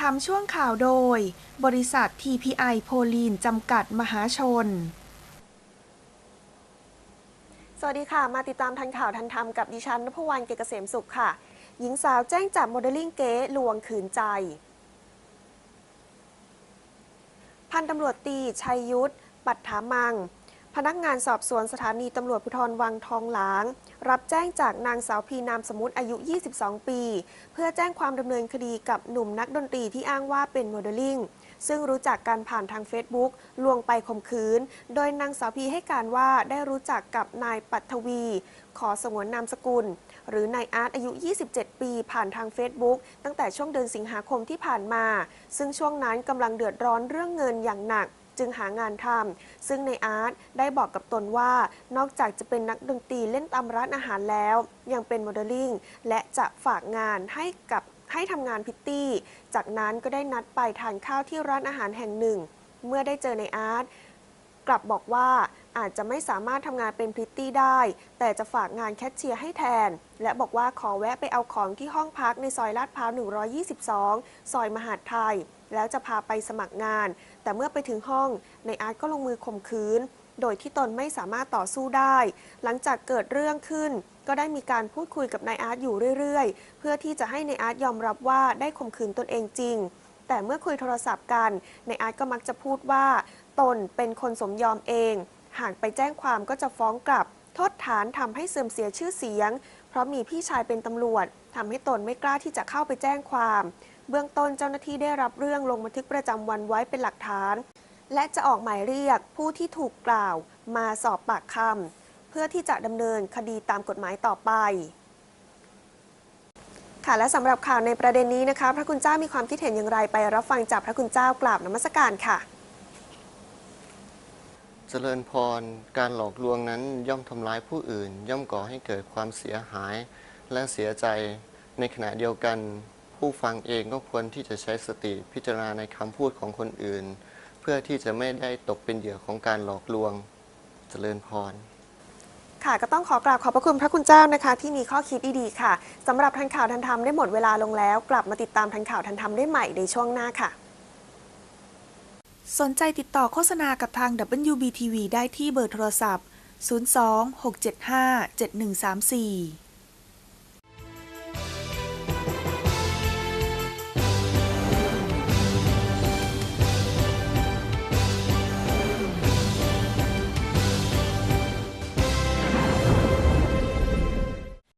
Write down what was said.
ทำช่วงข่าวโดย บริษัท TPI โพลีนจำกัดมหาชน สวัสดีค่ะ มาติดตามทันข่าวทันธรรมกับดิฉันนภวรรณเกษเกษมสุขค่ะ หญิงสาวแจ้งจับโมเดลลิ่งเก๊ลวงขืนใจ พันตำรวจตีชัยยุทธ ปัตถามัง พนักงานสอบสวนสถานีตำรวจภูธรวังทองหลาง รับแจ้งจากนางสาวพีนามสมมุติอายุ 22 ปี เพื่อแจ้งความดำเนินคดีกับหนุ่มนักดนตรีที่อ้างว่าเป็นโมเดลลิ่ง ซึ่งรู้จักกันผ่านทาง Facebook ลวงไปข่มขืน โดยนางสาวพีให้การว่าได้รู้จักกับนายปัทวี ขอสงวนนามสกุล หรือนายอาร์ตอายุ 27 ปี ผ่านทาง Facebook ตั้งแต่ช่วงเดือนสิงหาคมที่ผ่านมา ซึ่งช่วงนั้นกำลังเดือดร้อนเรื่องเงินอย่างหนัก จึงหางานทำซึ่งในอาร์ตได้บอกกับตนว่า นอกจากจะเป็นนักดนตรีเล่นตามร้านอาหารแล้ว ยังเป็นโมเดลลิ่งและจะฝากงานให้กับให้ทำงานพิตตี้ จากนั้นก็ได้นัดไปทานข้าวที่ร้านอาหารแห่งหนึ่ง เมื่อได้เจอในอาร์ต กลับบอกว่าอาจจะไม่สามารถทำงานเป็นพริตตี้ได้ แต่จะฝากงานแคชเชียร์ให้แทน และบอกว่าขอแวะไปเอาของที่ห้องพักในซอยลาดพร้าว 122 ซอยมหาดไทย แล้วจะพาไปสมัครงาน แต่เมื่อไปถึงห้องในอาร์ตก็ลงมือข่มขืน โดยที่ตนไม่สามารถต่อสู้ได้ หลังจากเกิดเรื่องขึ้น ก็ได้มีการพูดคุยกับนายอาร์ตอยู่เรื่อยๆ เพื่อที่จะให้นายอาร์ตยอมรับว่าได้ข่มขืนตนเองจริงแต่เมื่อคุยโทรศัพท์กันนายอาร์ตก็มักจะพูดว่า ตนเป็นคนสมยอมเอง หากไปแจ้งความก็จะฟ้องกลับ โทษฐานทำให้เสื่อมเสียชื่อเสียง เพราะมีพี่ชายเป็นตำรวจทำให้ตนไม่กล้าที่จะเข้าไปแจ้งความ เบื้องต้นเจ้าหน้าที่ได้รับเรื่องลงบันทึกประจำวันไว้เป็นหลักฐาน และจะออกหมายเรียกผู้ที่ถูกกล่าวมาสอบปากคำเพื่อที่จะดำเนินคดีตามกฎหมายต่อไปค่ะและสำหรับข่าวในประเด็นนี้นะคะ พระคุณเจ้ามีความคิดเห็นอย่างไรไปรับฟังจากพระคุณเจ้ากราบนมัสการค่ะ เจริญพร การหลอกลวงนั้นย่อมทำร้ายผู้อื่น ย่อมก่อให้เกิดความเสียหายและเสียใจ ในขณะเดียวกัน ผู้ฟังเองก็ควรที่จะใช้สติพิจารณาในคำพูดของคนอื่น เพื่อที่จะไม่ได้ตกเป็นเหยื่อของการหลอกลวง เจริญพรค่ะก็ต้องขอกราบขอบพระคุณพระคุณเจ้านะคะ ที่มีข้อคิดดีๆค่ะสำหรับทันข่าวทันธรรมได้หมดเวลาลงแล้ว กลับมาติดตามทันข่าวทันธรรมได้ใหม่ในช่วงหน้าค่ะ สนใจติดต่อโฆษณากับทาง WBTV ได้ที่เบอร์โทรศัพท์ 02 675 7134